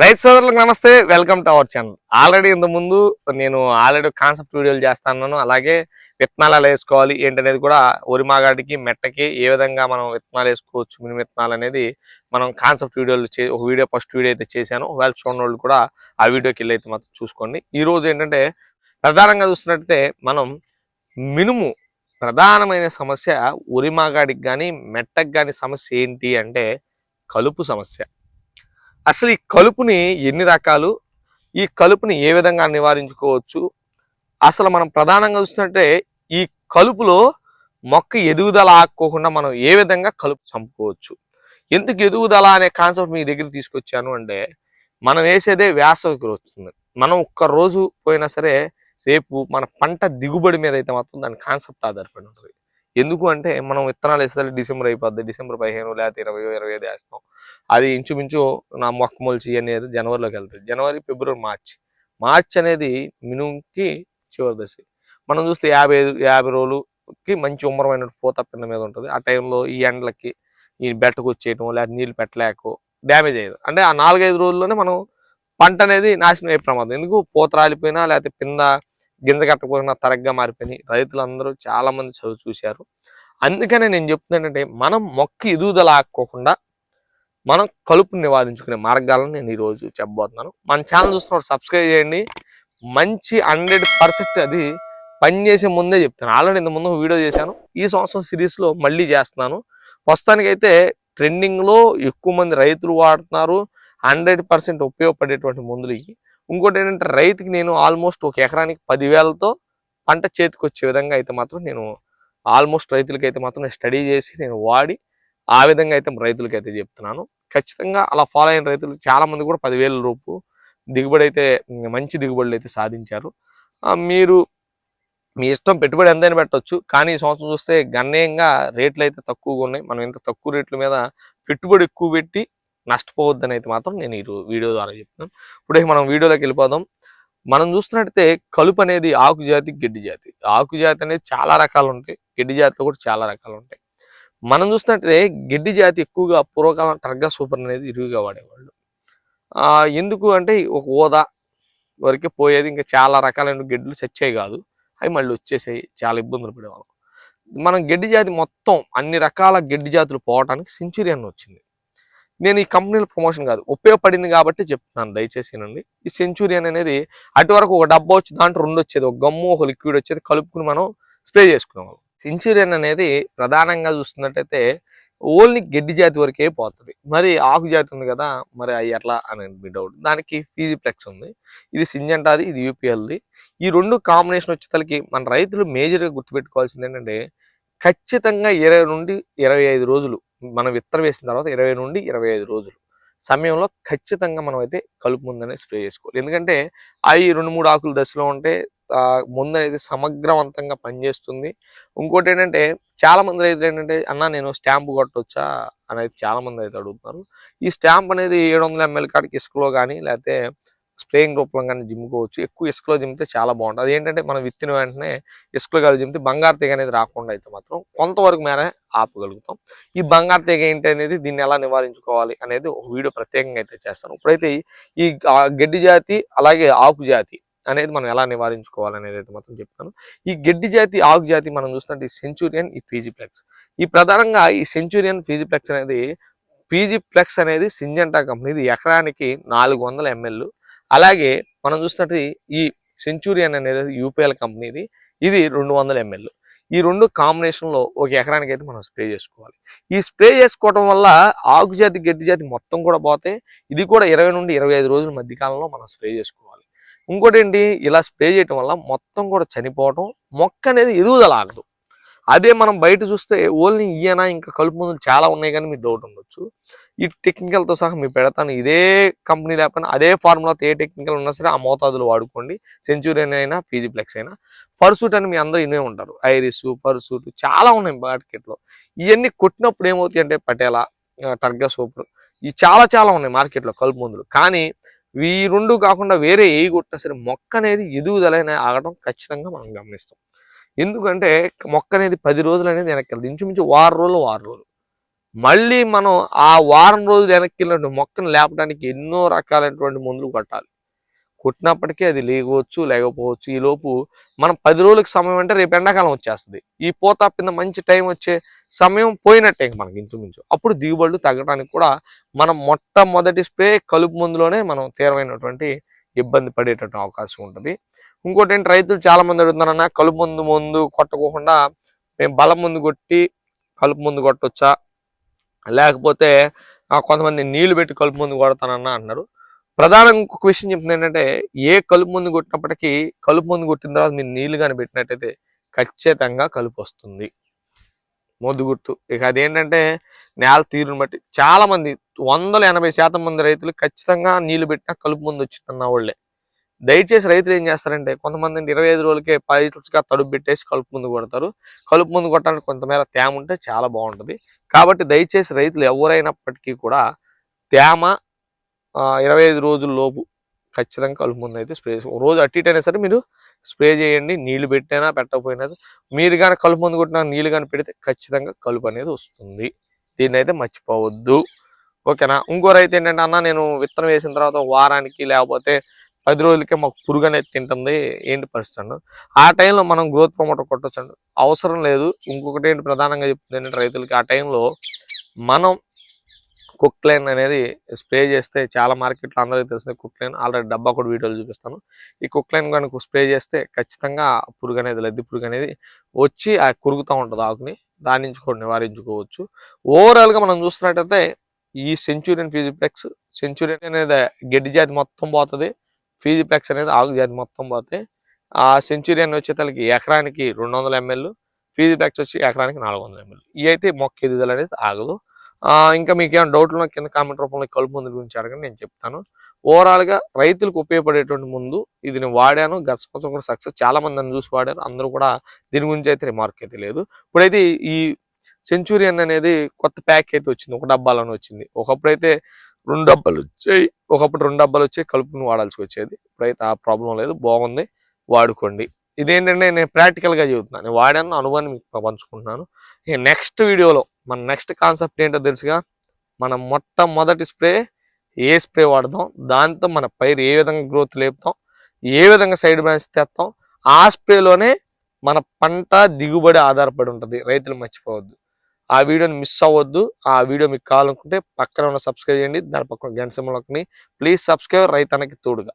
రైతు సోదరులకు నమస్తే welcome to our channel. Already ఇంత ముందు నేను ఆల్రెడీ కాన్సెప్ట్ వీడియోలు చేస్తాను అలాగే విత్తనాలు ఎలా వేసుకోవాలి ఏంటనేది కూడా ఒరిమాగాడికి మెట్టకి ఏ విధంగా మనం విత్తనాలు వేసుకోవచ్చు మిని విత్తనాలు అనేది మనం కాన్సెప్ట్ వీడియోలు చే ఒక వీడియో ఫస్ట్ వీడియో అయితే చేశాను. వెల్ చూడని వాళ్ళు కూడా ఆ వీడియోకి వెళ్ళి అయితే మాత్రం చూసుకోండి. ఈ రోజు ఏంటంటే ప్రధానంగా చూసినట్టయితే మనం మినుము ప్రధానమైన సమస్య ఉరిమాగాడికి కానీ మెట్టకి కానీ సమస్య ఏంటి అంటే కలుపు సమస్య. అసలు ఈ కలుపుని ఎన్ని రకాలు? ఈ కలుపుని ఏ విధంగా నివారించుకోవచ్చు? అసలు మనం ప్రధానంగా చూస్తుంటే ఈ కలుపులో మొక్క ఎదుగుదల ఆక్కోకుండా మనం ఏ విధంగా కలుపు చంపుకోవచ్చు? ఎందుకు ఎదుగుదల అనే కాన్సెప్ట్ మీ దగ్గర తీసుకొచ్చాను అంటే మనం వేసేదే వేసవికి వస్తుంది. మనం ఒక్క రోజు పోయినా సరే రేపు మన పంట దిగుబడి మీద అయితే మాత్రం దాని కాన్సెప్ట్ ఆధారపడి ఉంటుంది. ఎందుకు అంటే మనం విత్తనాలు వేస్తే డిసెంబర్ అయిపోద్ది. డిసెంబర్ పదిహేను లేకపోతే ఇరవై ఇరవై ఐదు వేస్తాం. అది ఇంచుమించు నా మొక్క మొలిచి అనేది జనవరిలోకి వెళ్తుంది జనవరి ఫిబ్రవరి మార్చ్. మార్చ్ అనేది మినుముకి చివరి దశ. మనం చూస్తే యాభై ఐదు యాభై రోజులకి మంచి ఉమ్మరమైన పూత పింద మీద ఉంటుంది. ఆ టైంలో ఈ ఎండలకి ఈ బెట్టకు వచ్చేయటం లేకపోతే నీళ్ళు పెట్టలేకో డ్యామేజ్ అయ్యేది. అంటే ఆ నాలుగైదు రోజుల్లోనే మనం పంట అనేది నాశనం అయ్యే ప్రమాదం. ఎందుకు? పూత రాలిపోయినా లేకపోతే పింద గింజ కట్టకపోయినా తరగ్గా మారిపోయినాయి. రైతులందరూ చాలా మంది చదువు చూశారు. అందుకనే నేను చెప్తున్నానంటే మనం మొక్క ఎదుగుదల ఆక్కోకుండా మనం కలుపు నివారించుకునే మార్గాలను నేను ఈరోజు చెప్పబోతున్నాను. మన ఛానల్ చూస్తున్నప్పుడు సబ్స్క్రైబ్ చేయండి. మంచి హండ్రెడ్ పర్సెంట్ అది పనిచేసే ముందే చెప్తాను. ఆల్రెడీ ఇంత ముందు వీడియో చేశాను. ఈ సంవత్సరం సిరీస్లో మళ్ళీ చేస్తున్నాను. ప్రస్తుతానికైతే ట్రెండింగ్లో ఎక్కువ మంది రైతులు వాడుతున్నారు. హండ్రెడ్ పర్సెంట్ ఉపయోగపడేటువంటి మందులు ఇవి. ఇంకోటి ఏంటంటే రైతుకి నేను ఆల్మోస్ట్ ఒక ఎకరానికి పదివేలతో పంట చేతికి వచ్చే విధంగా అయితే మాత్రం నేను ఆల్మోస్ట్ రైతులకి అయితే మాత్రం స్టడీ చేసి నేను వాడి ఆ విధంగా అయితే రైతులకి అయితే చెప్తున్నాను. ఖచ్చితంగా అలా ఫాలో అయిన రైతులు చాలామంది కూడా పదివేల రూపు దిగుబడి అయితే మంచి దిగుబడులు అయితే సాధించారు. మీరు మీ ఇష్టం పెట్టుబడి ఎంతైనా పెట్టవచ్చు కానీ ఈ సంవత్సరం చూస్తే గణనీయంగా రేట్లు అయితే తక్కువగా ఉన్నాయి. మనం ఇంత తక్కువ రేట్ల మీద పెట్టుబడి ఎక్కువ పెట్టి నష్టపోవద్దని అయితే మాత్రం నేను ఈ వీడియో ద్వారా చెప్తున్నాను. ఇప్పుడు మనం వీడియోలోకి వెళ్ళిపోదాం. మనం చూస్తున్నట్టయితే కలుపు అనేది ఆకు జాతి గడ్డి జాతి. ఆకు జాతి అనేది చాలా రకాలు ఉంటాయి. గడ్డి జాతిలో కూడా చాలా రకాలు ఉంటాయి. మనం చూస్తున్నట్టయితే గడ్డి జాతి ఎక్కువగా పూర్వకాలం టర్గా సూపర్ అనేది ఇరువుగా వాడేవాళ్ళు. ఎందుకు అంటే ఒక ఓదా వరకే పోయేది. ఇంకా చాలా రకాలైన గడ్డలు చచ్చాయి కాదు. అవి మళ్ళీ వచ్చేసాయి. చాలా ఇబ్బందులు పడేవాళ్ళం. మనం గడ్డి జాతి మొత్తం అన్ని రకాల గడ్డి జాతులు పోవటానికి సెంచురియన్ వచ్చింది. నేను ఈ కంపెనీల ప్రమోషన్ కాదు. ఉపయోగపడింది కాబట్టి చెప్తున్నాను. దయచేసి వినండి. ఈ సెంచురియన్ అనేది అటు వరకు ఒక డబ్బా వచ్చి దాంట్లో రెండు వచ్చేది. ఒక గమ్ము ఒక లిక్విడ్ వచ్చేది. కలుపుకుని మనం స్ప్రే చేసుకునేవాళ్ళం సెంచురియన్ అనేది ప్రధానంగా చూస్తున్నట్టయితే ఓన్లీ గడ్డి జాతి వరకే పోతుంది. మరి ఆకు జాతి ఉంది కదా మరి అవి ఎట్లా అనేది మీ డౌట్ దానికి ఫీజిప్లెక్స్ ఉంది. ఇది సింజంటాది ఇది యూపీఎల్ది ఈ రెండు కాంబినేషన్ వచ్చేసరికి మన రైతులు మేజర్గా గుర్తుపెట్టుకోవాల్సింది ఏంటంటే ఖచ్చితంగా ఇరవై నుండి ఇరవై ఐదు రోజులు మనం విత్తనం వేసిన తర్వాత ఇరవై నుండి ఇరవై ఐదు రోజులు. సమయంలో ఖచ్చితంగా మనం అయితే కలుపు ముందనే స్ప్రే చేసుకోవాలి. ఎందుకంటే అవి రెండు మూడు ఆకులు దశలో ఉంటే ముందు అనేది సమగ్రవంతంగా పనిచేస్తుంది. ఇంకోటి ఏంటంటే చాలా మంది రైతులు ఏంటంటే అన్న నేను స్టాంపు కొట్టొచ్చా? అని అయితే చాలా మంది అయితే అడుగుతున్నారు. ఈ స్టాంప్ అనేది ఏడు వందల ఎంఎల్ కాడికి ఇసుకలో కానీ లేకపోతే స్ప్రేయింగ్ రూపంలో కానీ జిమ్ముకోవచ్చు ఎక్కువ ఇసుకలో జిమ్మితే చాలా బాగుంటుంది. అదేంటంటే ఏంటంటే మనం విత్తిన వెంటనే ఇసుకలో కలిసి జిమ్మితే బంగారు తీగ అనేది రాకుండా అయితే మాత్రం కొంతవరకు మేర ఆపగలుగుతాం. ఈ బంగారు తీగ ఏంటి అనేది దీన్ని ఎలా నివారించుకోవాలి అనేది ఒక వీడియో ప్రత్యేకంగా అయితే చేస్తాను. ఇప్పుడైతే ఈ- గడ్డి జాతి అలాగే ఆకు జాతి అనేది మనం ఎలా నివారించుకోవాలి అనేది అయితే మాత్రం చెప్తాను. ఈ గడ్డి జాతి ఆకు జాతి మనం చూస్తుంటే ఈ సెంచురియన్ ఈ ఫీజిప్లెక్స్. ఈ ప్రధానంగా ఈ సెంచురియన్ ఫీజిప్లెక్స్ అనేది ఫీజిప్లెక్స్ అనేది సింజంటా కంపెనీ ఇది ఎకరానికి నాలుగు వందల ఎంఎల్ అలాగే మనం చూసినట్టు ఈ సెంచూరియన్ అనేది యూపీఎల్ కంపెనీది ఇది. రెండు వందల ఎంఎల్. ఈ రెండు కాంబినేషన్లో ఒక ఎకరానికి అయితే మనం స్ప్రే చేసుకోవాలి. ఈ స్ప్రే చేసుకోవడం వల్ల ఆకు జాతి గడ్డి జాతి మొత్తం కూడా పోతే ఇది కూడా ఇరవై నుండి ఇరవై ఐదు రోజుల మధ్యకాలంలో మనం స్ప్రే చేసుకోవాలి. ఇంకోటి ఏంటి? ఇలా స్ప్రే చేయడం వల్ల మొత్తం కూడా చనిపోవటం మొక్క అనేది ఎదుగుదల ఆగదు. అదే మనం బయట చూస్తే ఓన్లీ ఈయన ఇంకా కలుపు మందులు చాలా ఉన్నాయి కానీ మీకు డౌట్ ఉండొచ్చు. ఈ టెక్నికల్తో సహా మీకు పెడతాను. ఇదే కంపెనీ లేకపోయినా అదే ఫార్ములాతో ఏ టెక్నికల్ ఉన్నా సరే ఆ మోతాదులు వాడుకోండి. సెంచురియన్ అయినా ఫీజిప్లెక్స్ అయినా. పర్సూట్ అని మీ అందరూ ఇనే ఉంటారు. ఐరిస్ పర్సూట్ చాలా ఉన్నాయి మార్కెట్లో ఇవన్నీ కొట్టినప్పుడు ఏమవుతాయి అంటే పటేలా టర్గా సూపర్ ఇవి చాలా చాలా ఉన్నాయి మార్కెట్లో కలుపు మందులు. కానీ ఈ రెండు కాకుండా వేరే ఏ కొట్టినా సరే మొక్క అనేది ఎదుగుదలైన ఆగడం ఖచ్చితంగా మనం గమనిస్తాం. ఎందుకంటే మొక్క అనేది పది రోజులు అనేది వెనక్కి వెళ్తుంది ఇంచుమించు వారం రోజులు వారం రోజులు. మళ్ళీ మనం ఆ వారం రోజులు వెనక్కి వెళ్ళినట్టు మొక్కను లేపడానికి ఎన్నో రకాలైనటువంటి మందులు కొట్టాలి. కొట్టినప్పటికీ అది లేకపోవచ్చు లేకపోవచ్చు. ఈ లోపు మనం పది రోజులకి సమయం అంటే రేపు ఎండాకాలం వచ్చేస్తుంది. ఈ పూత పింద మంచి టైం వచ్చే సమయం పోయినట్టే మనకి ఇంచుమించు. అప్పుడు దిగుబడులు తగ్గడానికి కూడా మనం మొట్టమొదటి స్ప్రే కలుపు మందులోనే మనం తీవ్రమైనటువంటి ఇబ్బంది పడేటటువంటి అవకాశం ఉంటుంది. ఇంకోటి ఏంటి రైతులు చాలా మంది అడుగుతున్నారన్న కలుపు మందు ముందు కొట్టకోకుండా మేము బలం ముందు కొట్టి కలుపు ముందు కొట్టొచ్చా? లేకపోతే కొంతమంది నీళ్ళు పెట్టి కలుపు ముందు కొడతానన్నా అన్నారు ప్రధానంగా ఇంకొక విషయం చెప్తుంది ఏంటంటే ఏ కలుపు ముందు కొట్టినప్పటికీ కలుపు ముందు కొట్టిన తర్వాత మీరు నీళ్ళు కానీ పెట్టినట్టయితే ఖచ్చితంగా కలుపు వస్తుంది. మొద్దు గుర్తు. ఇక అదేంటంటే నేల తీరుని బట్టి చాలా మంది వందల ఎనభై శాతం మంది రైతులు ఖచ్చితంగా నీళ్ళు పెట్టినా కలుపు ముందు వచ్చిందన్న వాళ్ళే. దయచేసి రైతులు ఏం చేస్తారంటే కొంతమంది ఇరవై ఐదు రోజులకే పైసలుగా తడుపు పెట్టేసి కలుపు ముందు కొడతారు. కలుపు ముందు కొట్టడానికి కొంతమేర తేమ ఉంటే చాలా బాగుంటుంది. కాబట్టి దయచేసి రైతులు ఎవరైనప్పటికీ కూడా తేమ ఇరవై ఐదు రోజుల్లోపు ఖచ్చితంగా కలుపు ముందు అయితే స్ప్రే రోజు అటు ఇటు అయినా సరే మీరు స్ప్రే చేయండి. నీళ్ళు పెట్టినా పెట్టకపోయినా సరే మీరు కానీ కలుపు ముందు కొట్టినా నీళ్ళు కానీ పెడితే ఖచ్చితంగా కలుపు అనేది వస్తుంది. దీన్ని అయితే మర్చిపోవద్దు. ఓకేనా? ఇంకో రైతు ఏంటంటే అన్న నేను విత్తనం వేసిన తర్వాత వారానికి లేకపోతే పది రోజులకే మాకు పురుగు అనేది తింటుంది. ఏంటి పరిస్థితి అన్నారు ఆ టైంలో మనం గ్రోత్ ప్రమోటర్ కొట్టొచ్చు అవసరం లేదు. ఇంకొకటి ఏంటి ప్రధానంగా చెప్తుంది ఏంటంటే రైతులకి ఆ టైంలో మనం కుక్లైన్ అనేది స్ప్రే చేస్తే చాలా మార్కెట్లో అందరికీ తెలిసింది కుక్లైన్ ఆల్రెడీ డబ్బా కూడా వీడియోలు చూపిస్తాను. ఈ కుక్లైన్ కనుక స్ప్రే చేస్తే ఖచ్చితంగా పురుగు అనేది లద్ది పురుగు అనేది వచ్చి ఆ కురుగుతూ ఉంటుంది ఆకుని. దాని నుంచి కూడా నివారించుకోవచ్చు. ఓవరాల్గా మనం చూస్తున్నట్టయితే ఈ సెంచూరియన్ ఫిజిప్లెక్స్ సెంచూరియన్ అనేది గడ్డి జాతి మొత్తం పోతుంది. ఫీజిప్లెక్స్ అనేది ఆకు జాతి మొత్తం పోతే ఆ సెంచురియన్ తలకి ఎకరానికి రెండు వందల ఎంఎల్ ఫీజిప్లెక్స్ వచ్చి ఎకరానికి నాలుగు వందల ఎంఎల్ ఇవి అయితే మొక్క ఎదుగుదల అనేది ఆగదు. ఇంకా మీకు ఏమైనా డౌట్లు కింద కామెంట్ రూపంలో కలుపు మందుల గురించి అడగండి నేను చెప్తాను. ఓవరాల్గా రైతులకు ఉపయోగపడేటువంటి ముందు ఇది నేను వాడాను. గత సంవత్సరం కూడా సక్సెస్ చాలా మంది నన్ను చూసి వాడారు. అందరూ కూడా దీని గురించి అయితే రిమార్క్ అయితే లేదు. ఇప్పుడైతే ఈ సెంచురియన్ అనేది కొత్త ప్యాక్ అయితే వచ్చింది. ఒక డబ్బాలోనే వచ్చింది. ఒకప్పుడైతే రెండు డబ్బాలు వచ్చాయి. ఒకప్పుడు రెండు డబ్బాలు వచ్చాయి. కలుపుని వాడాల్సి వచ్చేది. ఇప్పుడైతే ఆ ప్రాబ్లం లేదు. బాగుంది. వాడుకోండి. ఇదేంటంటే నేను ప్రాక్టికల్గా చెబుతున్నాను నేను వాడాను. అనుభవాన్ని మీకు పంచుకుంటున్నాను. ఇక నెక్స్ట్ వీడియోలో మన నెక్స్ట్ కాన్సెప్ట్ ఏంటో తెలుసుగా? మనం మొట్టమొదటి స్ప్రే ఏ స్ప్రే వాడదాం? దాంతో మన పైరు ఏ విధంగా గ్రోత్ లేపుతాం? ఏ విధంగా సైడ్ బ్రాంచ్ తెస్తాం? ఆ స్ప్రేలోనే మన పంట దిగుబడి ఆధారపడి ఉంటుంది. రైతులు మర్చిపోవద్దు. ఆ వీడియోని మిస్ అవ్వద్దు. ఆ వీడియో మీకు కావాలనుకుంటే పక్కన ఉన్న సబ్స్క్రైబ్ చేయండి. దాని పక్కన గంట సింబల్ ప్లీజ్ సబ్స్క్రైబ్ రైతన్నకి తోడుగా.